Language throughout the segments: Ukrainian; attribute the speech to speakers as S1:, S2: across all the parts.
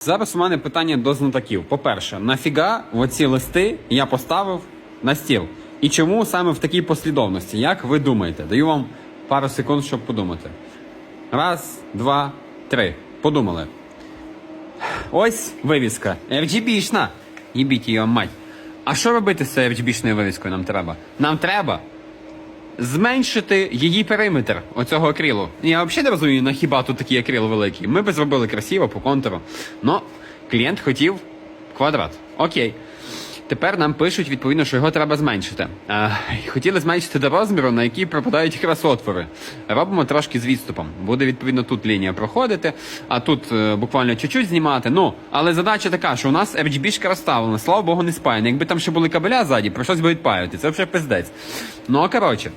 S1: Зараз у мене питання до знатоків. По-перше, нафіга оці листи я поставив на стіл? І чому саме в такій послідовності? Як ви думаєте? Даю вам пару секунд, щоб подумати. Раз, два, три. Подумали. Ось вивіска. RGB-шна. Їбіть її мать. А що робити з цією RGB-шною вивіскою нам треба? Нам треба зменшити її периметр оцього акрилу. Я взагалі не розумію, на хіба тут такий акрил великий. Ми би зробили красиво по контуру. Но клієнт хотів квадрат. Окей. Тепер нам пишуть відповідно, що його треба зменшити. А, хотіли зменшити до розміру, на який пропадають якраз отвори. Робимо трошки з відступом. Буде відповідно тут лінія проходити, а тут е, буквально чуть-чуть знімати. Ну, але задача така, що у нас RGB-шка розставлена, слава Богу, не спаяна. Якби там ще були кабеля ззаді, прийшлось би відпаювати. Це вже пиздець. Ну а коротше.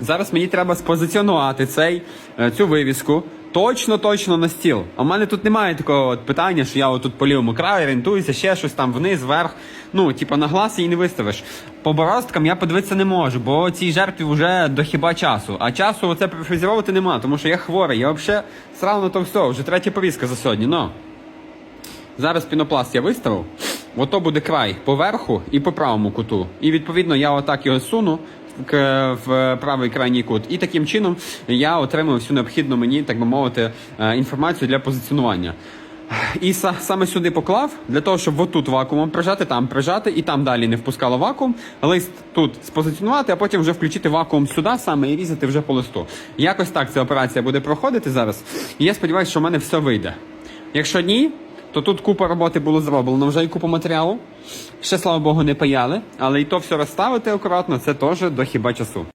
S1: Зараз мені треба спозиціонувати цей, е, цю вивіску точно точно на стіл. А в мене тут немає такого от питання, що я отут по лівому краю орієнтуюся, ще щось там вниз, вверх. Ну, типа на глаз її не виставиш. По бороздкам я подивитися не можу, бо цій жертві вже до хіба часу. А часу оце профізувати нема, тому що я хворий. Я взагалі срав на то все, вже третя повістка за сьогодні. Ну. Зараз пінопласт я виставив. Ото буде край по верху і по правому куту. І відповідно я отак його суну в правий крайній кут. І таким чином я отримую всю необхідну мені, так би мовити, е, інформацію для позиціонування. І саме сюди поклав для того, щоб отут вакуумом прижати, там прижати, і там далі не впускало вакуум. Лист тут спозиціонувати, а потім вже включити вакуум сюди саме і різати вже по листу. Якось так ця операція буде проходити зараз. І я сподіваюся, що в мене все вийде. Якщо ні, то тут купа роботи було зроблено, вже і купа матеріалу. Ще слава Богу, не паяли, але і то все розставити акуратно, це теж до хіба часу.